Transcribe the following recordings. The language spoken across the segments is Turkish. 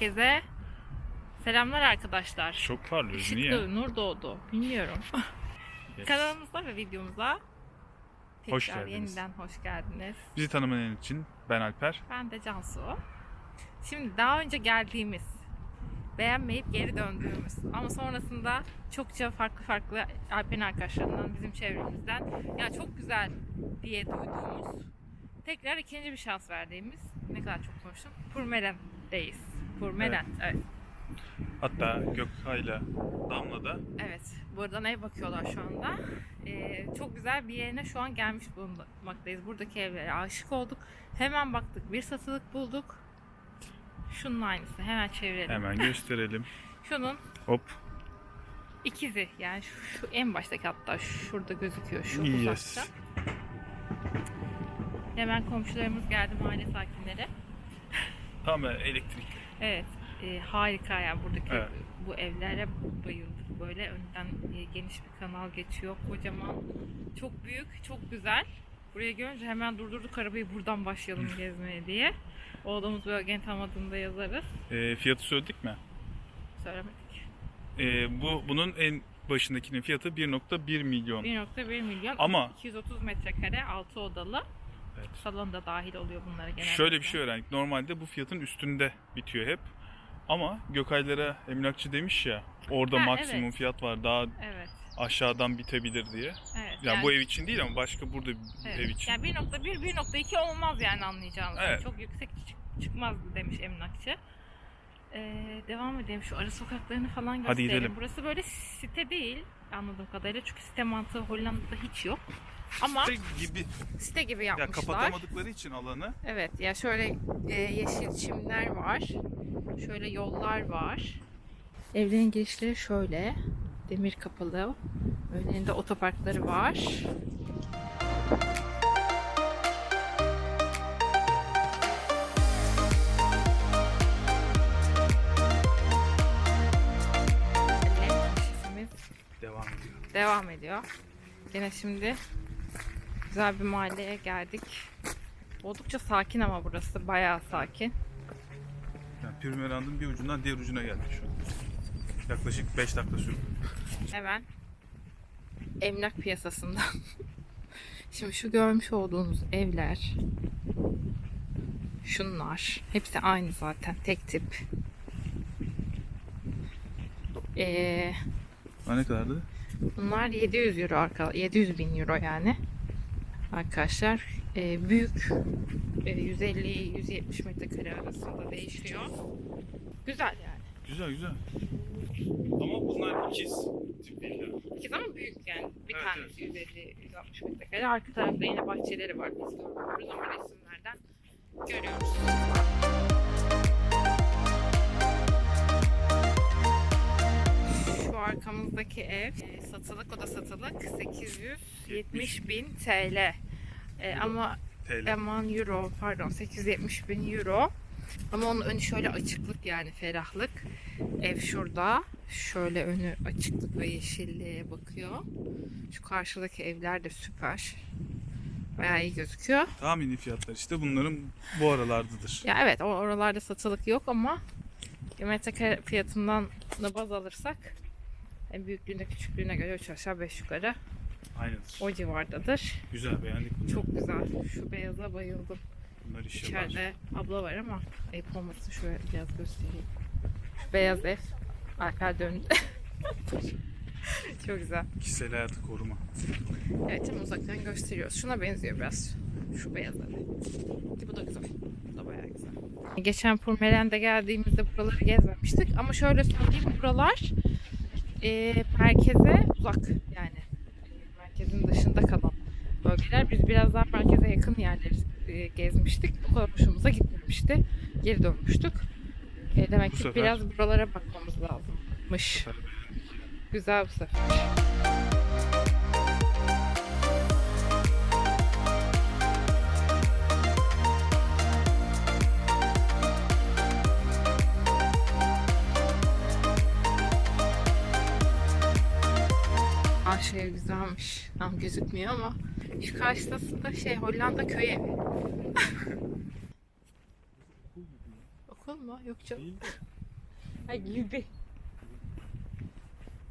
Herkese selamlar arkadaşlar. Çok parlıyoruz niye? Işıklı nur doğdu. Bilmiyorum. Yes. Kanalımıza ve videomuza tekrar Hoş geldiniz. yeniden hoş geldiniz. Bizi tanımayan için ben Alper. Ben de Cansu. Şimdi daha önce geldiğimiz, beğenmeyip geri döndüğümüz ama sonrasında çokça farklı farklı Alpen arkadaşlarından, bizim çevremizden ya çok güzel diye duyduğumuz, tekrar ikinci bir şans verdiğimiz, ne kadar çok konuştum, Purmeren'deyiz. Purmeren, evet. Hatta Gökay'la Damla da Evet, buradan ev bakıyorlar şu anda. Ee, çok güzel bir yerine şu an gelmiş bulunmaktayız. Buradaki evlere aşık olduk. Hemen baktık, bir satılık bulduk. Şunun aynısı, hemen çevirelim. hemen gösterelim. Şunun Hop. ikizi, yani şu, şu en baştaki hatta şurada gözüküyor, şu Yes. uzakta. Hemen komşularımız geldi, mahalle sakinleri. Tam elektrikli. Evet, e, harika yani buradaki Evet. bu evlere bayıldık böyle. Önden e, geniş bir kanal geçiyor, kocaman, çok büyük, çok güzel. Buraya görünce hemen durdurduk arabayı buradan başlayalım gezmeye diye. Olduğumuz bölgenin tam adını da yazarız. Ee, fiyatı söyledik mi? Söylemedik. Ee, bu bunun en başındakinin fiyatı 1.1 milyon. 1.1 milyon, Ama 230 metrekare, 6 odalı. Evet. Salon da dahil oluyor bunlara genelde. şöyle bir şey öğrendik. Normalde bu fiyatın üstünde bitiyor hep. Ama Gökaylara emlakçı demiş ya orada Ha, maksimum evet. fiyat var daha Evet, aşağıdan bitebilir diye. evet. Yani, bu ev için değil ama başka burada Evet. ev için. Yani 1.1, 1.2 olmaz yani anlayacağınız. Evet. Çok yüksek çık- çıkmaz demiş emlakçı. Ee, devam edelim şu ara sokaklarını falan Hadi gösterelim. gidelim. Burası böyle site değil anladığım kadarıyla. Çünkü site mantığı Hollanda'da hiç yok. Ama gibi site gibi ya yapmışlar. kapatamadıkları için alanı Evet ya şöyle e, yeşil çimler var. Şöyle yollar var. Evlerin girişleri şöyle. Demir kapalı. Önlerinde otoparkları var. Devam ediyor. devam ediyor. Yine şimdi güzel bir mahalleye geldik. Oldukça sakin ama burası bayağı sakin. Yani Pürmerand'ın bir ucundan diğer ucuna geldik şu an. Yaklaşık 5 dakika sürdü. Hemen emlak piyasasından. Şimdi şu görmüş olduğunuz evler şunlar. Hepsi aynı zaten. Tek tip. Ee, Ha ne kadardı? bunlar 700 euro arka 700 bin euro yani. Arkadaşlar ee, büyük ee, 150-170 metrekare arasında değişiyor. Güzel yani. Güzel güzel. Ama bunlar ikiz tip yani. İkiz ama büyük yani. Bir Evet, tanesi 150-160 metrekare. Arka tarafta yine bahçeleri var. Biz görmüyoruz ama resimlerden görüyoruz. Arkamızdaki ev e, satılık o da satılık 870 bin TL. E, ama TL. aman euro pardon 870 bin euro. Ama onun önü şöyle açıklık yani ferahlık. Ev şurada. Şöyle önü açıklık ve yeşilliğe bakıyor. Şu karşıdaki evler de süper. Bayağı iyi gözüküyor. Tahmini fiyatlar işte bunların bu aralardadır. Ya evet oralarda satılık yok ama metrekare fiyatından da baz alırsak en büyüklüğüne küçüklüğüne göre 3 aşağı 5 yukarı Aynıdır. o civardadır. Güzel beğendik bunları. Çok güzel. Şu beyaza bayıldım. Bunlar işe. İçeride abla var ama ayıp olmasın şöyle biraz göstereyim. Şu beyaz ev. Alper döndü. Çok güzel. Kişisel hayatı koruma. Evet hem uzaktan gösteriyoruz. Şuna benziyor biraz. Şu beyaz ev. Ki bu da güzel. Bu da bayağı güzel. Geçen Purmeren'de geldiğimizde buraları gezmemiştik. Ama şöyle söyleyeyim buralar e, merkeze uzak yani. Merkezin dışında kalan bölgeler. Biz biraz daha merkeze yakın yerleri e, gezmiştik. O kadar hoşumuza gitmemişti. Geri dönmüştük. E, demek Bu ki sefer- biraz buralara bakmamız lazımmış. Güzel bu sefer. Aa şey güzelmiş. Tam gözükmüyor ama şu karşısında şey Hollanda köy evi. Okul mu? Yok canım. Ha gibi.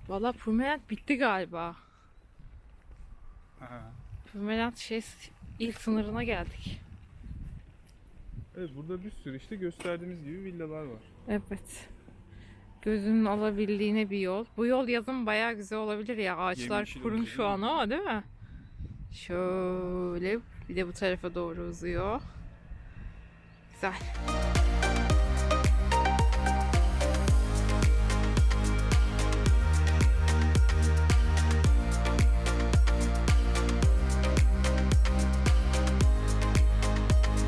Valla Purmerend bitti galiba. Ha. Purmerend şey ilk sınırına geldik. Evet burada bir sürü işte gösterdiğimiz gibi villalar var. Evet. Gözünün alabildiğine bir yol. Bu yol yazın bayağı güzel olabilir ya. Ağaçlar Yemyeşil kurun şu an ama değil mi? Şöyle bir de bu tarafa doğru uzuyor. Güzel.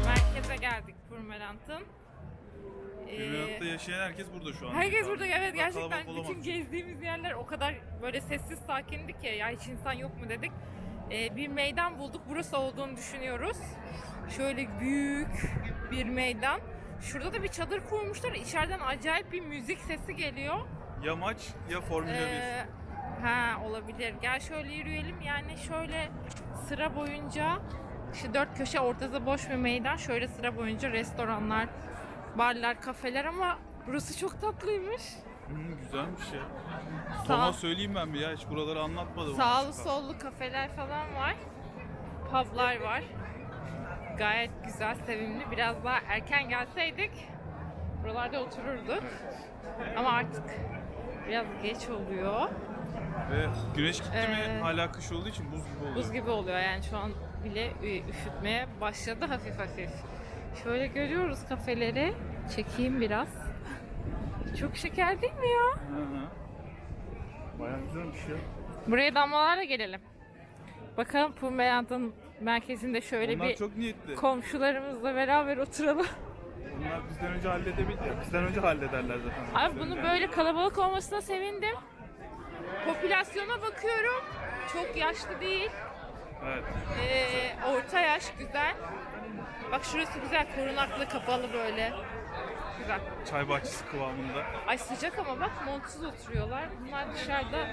Merkeze geldik Purmerend'ın. Emiratta yaşayan herkes burada şu an. Herkes burada evet gerçekten bütün olamaz. gezdiğimiz yerler o kadar böyle sessiz sakindik ki ya hiç insan yok mu dedik. Ee, bir meydan bulduk burası olduğunu düşünüyoruz. Şöyle büyük bir meydan. Şurada da bir çadır kurmuşlar. İçeriden acayip bir müzik sesi geliyor. Ya maç ya Formula Ee, ha olabilir. Gel şöyle yürüyelim. Yani şöyle sıra boyunca işte dört köşe ortada boş bir meydan. Şöyle sıra boyunca restoranlar, barlar, kafeler ama burası çok tatlıymış. 1. Hı, güzelmiş ya. Sağ- Tom'a söyleyeyim ben bir ya hiç buraları anlatmadım. Sağlı sollu kafeler falan var. Publar var. Gayet güzel, sevimli. Biraz daha erken gelseydik buralarda otururduk. Ama artık biraz geç oluyor. Ve güneş gitti mi Ee, hala kış olduğu için buz gibi oluyor. Buz gibi oluyor yani şu an bile ü- üşütmeye başladı hafif hafif. Şöyle görüyoruz kafeleri. Çekeyim biraz. Çok şeker değil mi ya? Hı hı. Bayağı güzelmiş ya. Buraya damlalarla gelelim. Bakalım Purmerend'ın merkezinde şöyle Onlar bir çok niyetli. komşularımızla beraber oturalım. Onlar bizden önce halledebilir. Bizden önce hallederler zaten. Abi bunu böyle kalabalık olmasına sevindim. Popülasyona bakıyorum. Çok yaşlı değil. Evet. Ee, orta yaş güzel. Bak şurası güzel korunaklı kapalı böyle. Güzel. Çay bahçesi kıvamında. Ay sıcak ama bak montsuz oturuyorlar. Bunlar dışarıda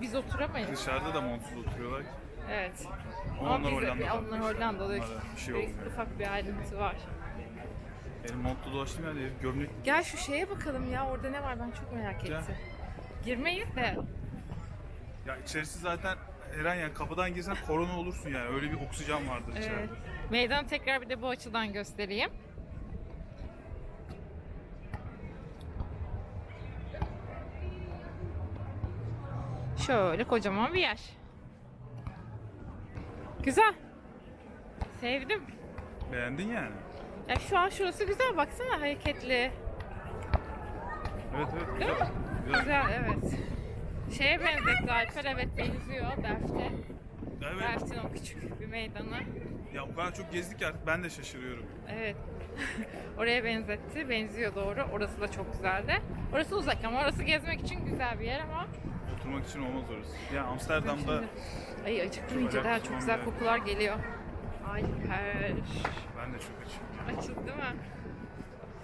biz oturamayız. Dışarıda da montsuz oturuyorlar. Evet. Ama onlar bize, Hollanda'dan. onlar Hollanda'da bir şey olmuyor. ufak bir ayrıntı var. Benim montla dolaştım yani herif gömlek Gel şu şeye bakalım ya orada ne var ben çok merak Gel. ettim. Girmeyiz de Ya içerisi zaten her an yani kapıdan girsen korona olursun yani. Öyle bir oksijen vardır içeride. Evet. Meydanı tekrar bir de bu açıdan göstereyim. Şöyle kocaman bir yer. Güzel. Sevdim. Beğendin yani. Ya şu an şurası güzel baksana hareketli. Evet evet güzel. Güzel. Güzel evet. Şeye benzetti Alper evet benziyor Derf'te. Evet. Derf'in o küçük bir meydanı. Ya o kadar çok gezdik ki artık ben de şaşırıyorum. Evet. Oraya benzetti. Benziyor doğru. Orası da çok güzeldi. Orası uzak ama orası gezmek için güzel bir yer ama Oturmak için olmaz orası. Ya Amsterdam'da ay acayip daha çok güzel kokular geliyor. Alper. ben de çok açım. Açız değil mi?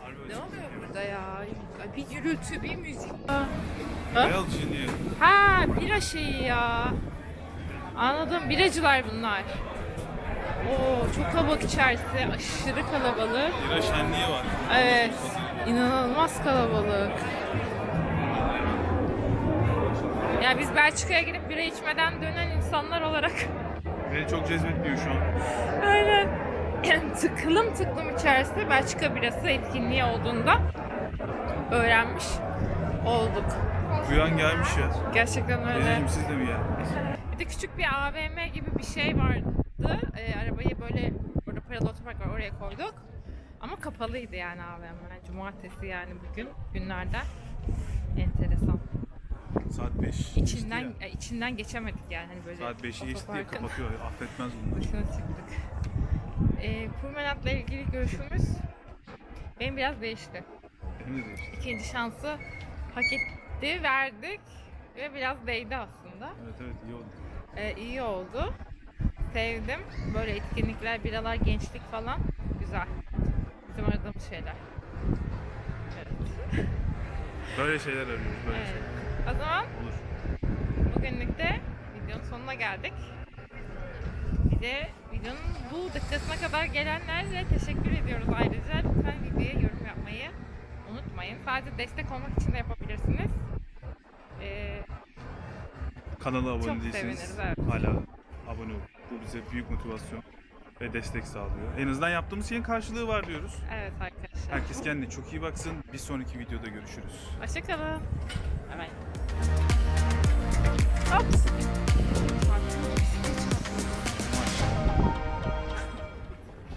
Harbi Ne oluyor burada ya? Ay, Bir gürültü, bir müzik. Cini. Ha, bira şeyi ya. Anladım. Biracılar bunlar. Oo, çok kalabalık içerisi. Aşırı kalabalık. Bira şenliği var. Evet. inanılmaz kalabalık. Ya biz Belçika'ya gidip bira içmeden dönen insanlar olarak Beni çok cezbetmiyor şu an. aynen tıklım tıklım içerisi Belçika birası etkinliği olduğunda öğrenmiş olduk. Duyan gelmiş ya. Gerçekten öyle. Siz de mi geldiniz? Bir de küçük bir AVM gibi bir şey vardı. Ee, arabayı böyle burada paralı otopark var oraya koyduk. Ama kapalıydı yani AVM. Cumartesi yani bugün günlerden. Enteresan. Saat 5. İçinden e, içinden geçemedik yani hani böyle. Saat 5'i geçti kapatıyor. Affetmez bunlar. Dışına çıktık. Ee, Promenad'la ilgili görüşümüz benim biraz değişti. Benim de değişti. İkinci şansı hak etti, verdik ve biraz değdi aslında. Evet evet iyi oldu. Ee, iyi oldu. Sevdim. Böyle etkinlikler, biralar, gençlik falan güzel. Bizim aradığımız şeyler. Evet. Böyle şeyler arıyoruz. Böyle evet. şeyler. O zaman Olur. bugünlük de videonun sonuna geldik. Bir de videonun bu dakikasına kadar gelenlerle teşekkür ediyoruz ayrıca. Lütfen videoya yorum yapmayı unutmayın. Sadece destek olmak için de yapabilirsiniz. Ee, Kanala abone Çok değilseniz seviniriz, evet. hala abone olun. Bu bize büyük motivasyon ve destek sağlıyor. En azından yaptığımız şeyin karşılığı var diyoruz. evet arkadaşlar. Herkes kendine çok iyi baksın. Bir sonraki videoda görüşürüz. Hoşçakalın. Bye bye. Ops.